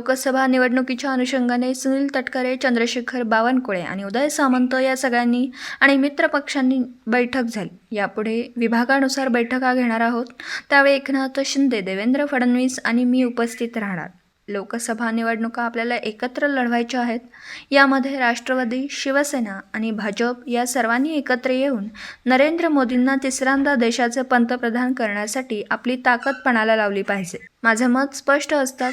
लोकसभा निवडणुकीच्या अनुषंगाने सुनील तटकरे चंद्रशेखर बावनकुळे आणि उदय सामंत या सगळ्यांनी आणि मित्रपक्षांनी बैठक झाली. यापुढे विभागानुसार बैठका घेणार आहोत. त्यावेळी एकनाथ शिंदे देवेंद्र फडणवीस आणि मी उपस्थित राहणार. लोकसभा निवडणुका आपल्याला एकत्र लढवायच्या आहेत. यामध्ये राष्ट्रवादी शिवसेना आणि भाजप या सर्वांनी एकत्र येऊन नरेंद्र मोदींना तिसऱ्यांदा देशाचे पंतप्रधान करण्यासाठी आपली ताकद पणाला लावली पाहिजे. माझं मत स्पष्ट असतात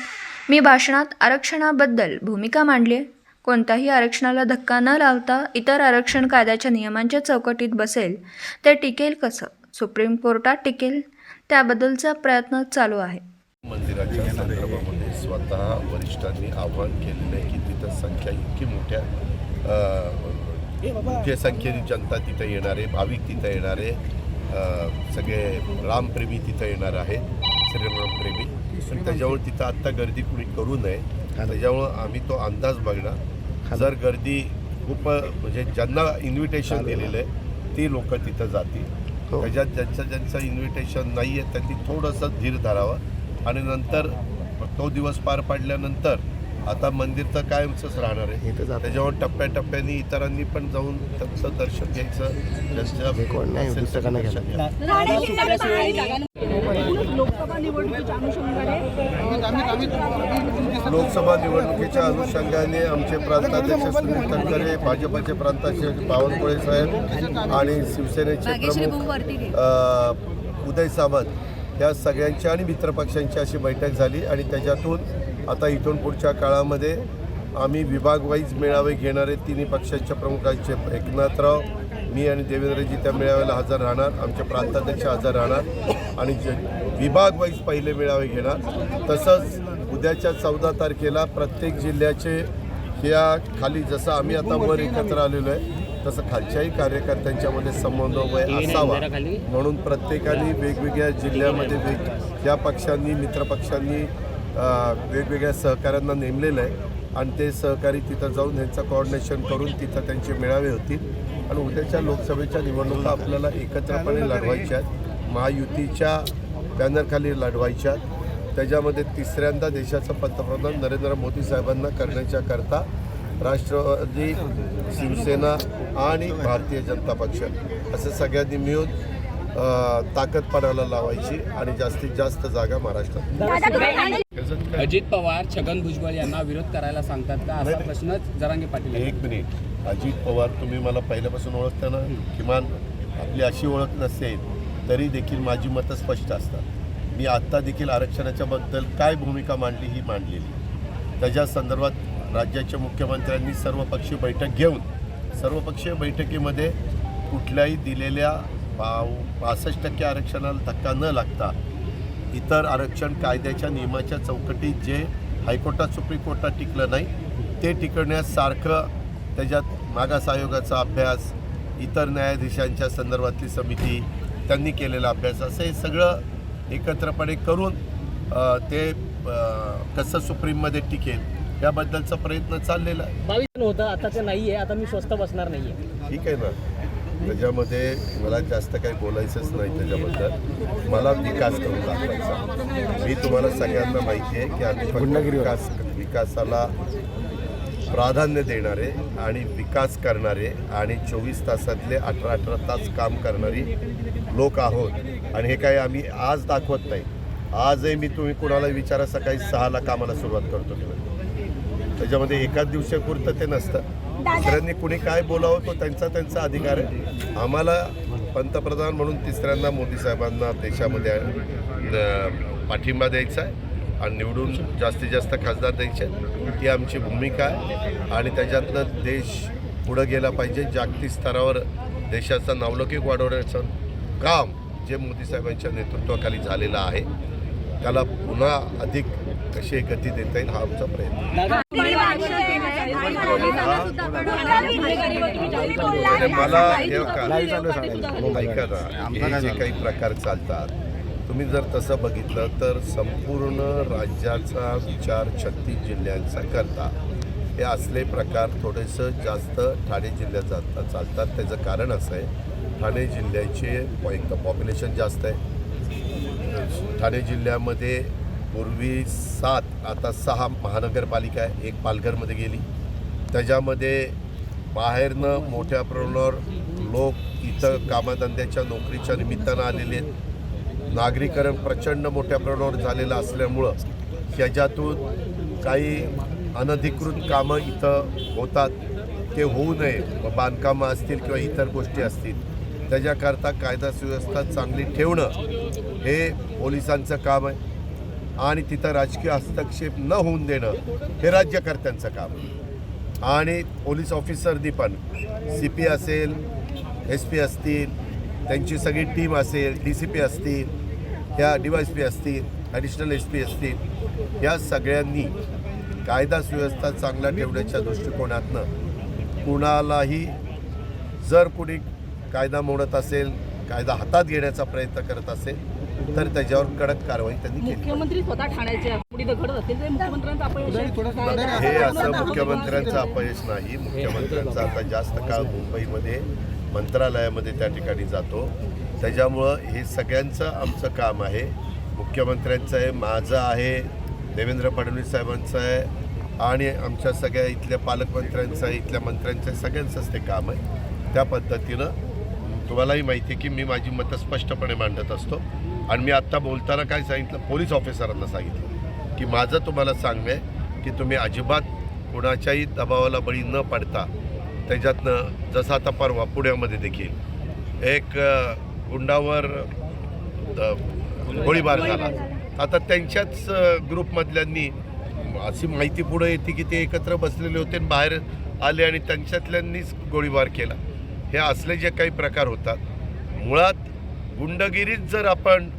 मी भाषणात आरक्षणाबद्दल भूमिका मांडली कोणत्याही आरक्षणाला धक्का न लावता इतर आरक्षण कायद्याच्या नियमांच्या चौकटीत बसेल. ते टिकेल कसं? सुप्रीम कोर्टात टिकेल? त्याबद्दलचा प्रयत्न चालू आहे. मंदिराच्या संदर्भामध्ये स्वतः वरिष्ठांनी आव्हान केलेलं आहे की तिथं संख्या इतकी मोठ्या मोठ्या संख्येने जनता तिथं येणार आहे भाविक तिथं येणार आहे सगळे रामप्रेमी तिथं येणार आहेत श्रीरामप्रेमी पण त्याच्यामुळे तिथं आत्ता गर्दी कुणी करू नये त्याच्यामुळं आम्ही तो अंदाज बघणार. जर गर्दी खूप म्हणजे ज्यांना इन्व्हिटेशन दिलेलं आहे ती लोक तिथं जातील. त्याच्यात ज्यांचं ज्यांचं इन्व्हिटेशन नाही आहे त्यांनी थोडंसं धीर धरावं. आणि नंतर तो दिवस पार पाडल्यानंतर आता मंदिर तर कायमचंच राहणार आहे. त्याच्यावर टप्प्याटप्प्याने इतरांनी पण जाऊन त्यांचं दर्शन घ्यायचं. लोकसभा निवडणुकीच्या अनुषंगाने लोकसभा निवडणुकीच्या अनुषंगाने आमचे प्रांताध्यक्ष सुनील तटकरे भाजपचे प्रांताध्यक्ष बावनकुळे साहेब आणि शिवसेनेचे प्रमुख उदय सामंत या सगळ्यांची आणि मित्रपक्षांची अशी बैठक झाली आणि त्याच्यातून आता इथून पुढच्या काळामध्ये आम्ही विभागवाईज मेळावे घेणारे तिन्ही पक्षांच्या प्रमुखांचे एकनाथराव मी आणि देवेंद्रजी त्या मेळाव्याला हजर राहणार. आमचे प्रांताध्यक्ष हजर राहणार. आणि जे विभागवाईज पहिले मेळावे घेणार. तसंच उद्याच्या चौदा तारखेला प्रत्येक जिल्ह्याचे या खाली जसं आम्ही आता वर एकत्र आलेलो आहे तसं खालच्याही कार्यकर्त्यांच्यामध्ये समन्वय असावा. म्हणून प्रत्येकाने वेगवेगळ्या जिल्ह्यामध्ये वेग या पक्षांनी मित्रपक्षांनी वेगवेगळ्या सहकाऱ्यांना नेमलेलं आहे आणि ते सहकारी तिथं जाऊन ह्यांचं कोऑर्डिनेशन करून तिथं त्यांचे मेळावे होतील. आणि उद्याच्या लोकसभेच्या निवडणुका आपल्याला एकत्रपणे लढवायच्या आहेत. महायुतीच्या बॅनरखाली लढवायच्या आहेत. त्याच्यामध्ये तिसऱ्यांदा देशाचं पंतप्रधान नरेंद्र मोदी साहेबांना करण्याच्या करता राष्ट्रवादी शिवसेना आणि भारतीय जनता पक्ष. असं सगळ्यांनी मिळून ताकद पणाला लावायची आणि जास्तीत जास्त जागा महाराष्ट्रात. अजित पवार छगन भुजबळ यांना विरोध करायला सांगतात का? असा प्रश्नच जरांगे पाटील एक मिनिट. अजित पवार तुम्ही मला पहिल्यापासून ओळखता ना? किमान आपली अशी ओळख नसेल तरी देखील माझी मतं स्पष्ट असतात. मी आत्ता देखील आरक्षणाच्या बद्दल काय भूमिका मांडली ही मांडलेली. त्याच्या संदर्भात राज्याच्या मुख्यमंत्र्यांनी सर्वपक्षीय बैठक घेऊन सर्वपक्षीय बैठकीमध्ये कुठल्याही दिलेल्या पाव पासष्ट टक्के आरक्षणाला धक्का न लागता इतर आरक्षण कायद्याच्या नियमाच्या चौकटीत जे हायकोर्टात सुप्रीम कोर्टात टिकलं नाही ते टिकण्यास सारखं त्याच्यात मागास आयोगाचा अभ्यास इतर न्यायाधीशांच्या संदर्भातली समिती त्यांनी केलेला अभ्यास असं हे सगळं एकत्रपणे करून ते कसं सुप्रीममध्ये टिकेल याबद्दलचा प्रयत्न चाललेला आहे. बावीस होतं आता ते नाहीये आता मी स्वस्त बसणार नाहीये. ठीक आहे ना. त्याच्यामध्ये मला जास्त काही बोलायचंच नाही त्याच्याबद्दल. मला विकास करून दाखवायचा. मी तुम्हाला सगळ्यांना माहिती आहे की आम्ही फक्त विकास विकासाला प्राधान्य देणारे आणि विकास करणारे आणि चोवीस तासातले अठरा अठरा तास काम करणारी लोक आहोत. आणि हे काही आम्ही आज दाखवत नाही. आजही मी तुम्ही कुणाला विचारा सकाळी सहाला कामाला सुरुवात करतो. किंवा त्याच्यामध्ये एकाच दिवसापुरतं ते नसतं. दुसऱ्यांनी कुणी काय बोलावं तो त्यांचा त्यांचा अधिकार आहे. आम्हाला पंतप्रधान म्हणून तिसऱ्यांदा मोदी साहेबांना देशामध्ये पाठिंबा द्यायचा आहे आणि निवडून जास्तीत जास्त खासदार द्यायचे. ही आमची भूमिका आहे आणि त्याच्यातनं देश पुढं गेला पाहिजे. जागतिक स्तरावर देशाचा नावलौकिक वाढवण्याचं काम जे मोदी साहेबांच्या नेतृत्वाखाली झालेलं आहे. त्याला पुन्हा अधिक कशी गती देता येईल हा आमचा प्रयत्न आहे. मला हे ऐका ना हे जे काही प्रकार चालतात तुम्ही जर तसं बघितलं तर संपूर्ण राज्याचा विचार छत्तीस जिल्ह्यांचा करता हे असले प्रकार थोडेसं जास्त ठाणे जिल्ह्यात जातात चालतात. त्याचं कारण असं आहे ठाणे जिल्ह्याचे एक तर पॉप्युलेशन जास्त आहे. ठाणे जिल्ह्यामध्ये पूर्वी सात आता सहा महानगरपालिका आहे एक पालघरमध्ये गेली. त्याच्यामध्ये बाहेरनं मोठ्या प्रमाणावर लोक इथं कामधंद्याच्या नोकरीच्या निमित्तानं आलेले आहेत. नागरीकरण प्रचंड मोठ्या प्रमाणावर झालेलं असल्यामुळं ह्याच्यातून काही अनधिकृत कामं इथं होतात. ते होऊ नये. व बांधकामं असतील किंवा इतर गोष्टी असतील. त्याच्याकरता कायदा सुव्यवस्था चांगली ठेवणं हे पोलिसांचं काम आहे. आणि तिथं राजकीय हस्तक्षेप न होऊन देणं हे राज्यकर्त्यांचं काम. आणि पोलीस ऑफिसरनी पण सी पी असेल एस पी असतील त्यांची सगळी टीम असेल डी सी पी असतील ह्या डी वाय एस पी असतील ॲडिशनल एस पी असतील या सगळ्यांनी कायदा सुव्यवस्था चांगला ठेवण्याच्या दृष्टिकोनातनं कुणालाही जर कुणी कायदा मोडत असेल कायदा हातात घेण्याचा प्रयत्न करत असेल तर त्याच्यावर कडक कारवाई त्यांनी केली. मुख्यमंत्री स्वतः ठाण्याचे पुढे घडत असतील ते मुख्यमंत्र्यांचा अपयश आहे. हे असं मुख्यमंत्र्यांचं अपयश नाही. मुख्यमंत्र्यांचा आता जास्त काळ मुंबईमध्ये मंत्रालयामध्ये त्या ठिकाणी जातो. त्याच्यामुळं हे सगळ्यांचं आमचं काम आहे. मुख्यमंत्र्यांचं आहे माझं आहे देवेंद्र फडणवीस साहेबांचं आहे आणि आमच्या सगळ्या इथल्या पालकमंत्र्यांचं आहे इथल्या मंत्र्यांचं आहे सगळ्यांचंच ते काम आहे. त्या पद्धतीनं तुम्हालाही माहिती आहे की मी माझी मतं स्पष्टपणे मांडत असतो. आणि मी आत्ता बोलताना काय सांगितलं? पोलीस ऑफिसरांना सांगितलं की माझं तुम्हाला सांगणं आहे की तुम्ही अजिबात कोणाच्याही दबावाला बळी न पडता त्याच्यातनं जसं आता परवा पुण्यामध्ये देखील एक गुंडावर गोळीबार झाला. आता त्यांच्याच ग्रुपमधल्यांनी अशी माहिती पुढे येते की ते एकत्र बसलेले होते आणि बाहेर आले आणि त्यांच्यातल्यांनीच गोळीबार केला. हे असले जे काही प्रकार होतात मुळात गुंडगिरीच जर आपण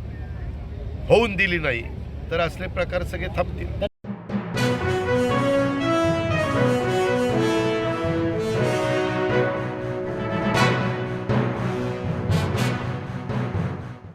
होऊन दिली नाही तर असले प्रकार सगळे थांबतील.